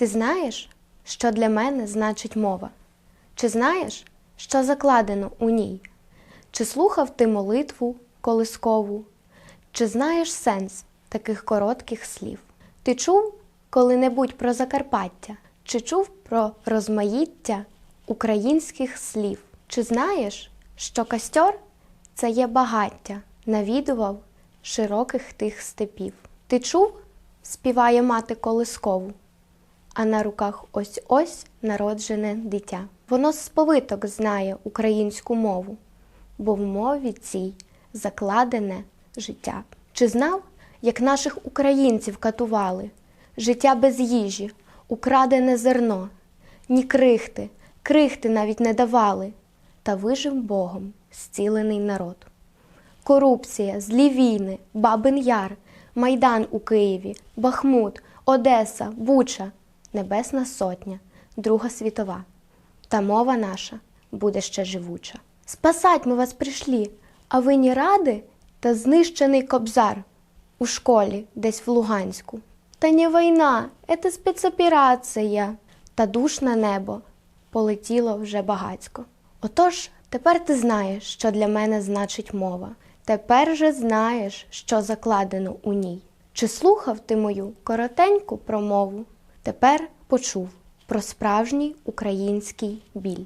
Ти знаєш, що для мене значить мова? Чи знаєш, що закладено у ній? Чи слухав ти молитву колискову? Чи знаєш сенс таких коротких слів? Ти чув коли-небудь про Закарпаття? Чи чув про розмаїття українських слів? Чи знаєш, що костьор це є багаття, навідував широких тих степів? Ти чув, співає мати колискову? А на руках ось ось народжене дитя. Воно з повиток знає українську мову, бо в мові цій закладене життя. Чи знав, як наших українців катували? Життя без їжі, украдене зерно, ні крихти, крихти навіть не давали, та вижив Богом зцілений народ. Корупція, злі війни, Бабин Яр, Майдан у Києві, Бахмут, Одеса, Буча, Небесна Сотня, Друга світова. Та мова наша буде ще живуча. Спасать ми вас прийшли, а ви ні ради та знищений кобзар у школі десь в Луганську. Та не війна, це спецоперація. Та душ на небо полетіло вже багацько. Отож, тепер ти знаєш, що для мене значить мова. Тепер же знаєш, що закладено у ній. Чи слухав ти мою коротеньку промову? Тепер почув про справжній український біль.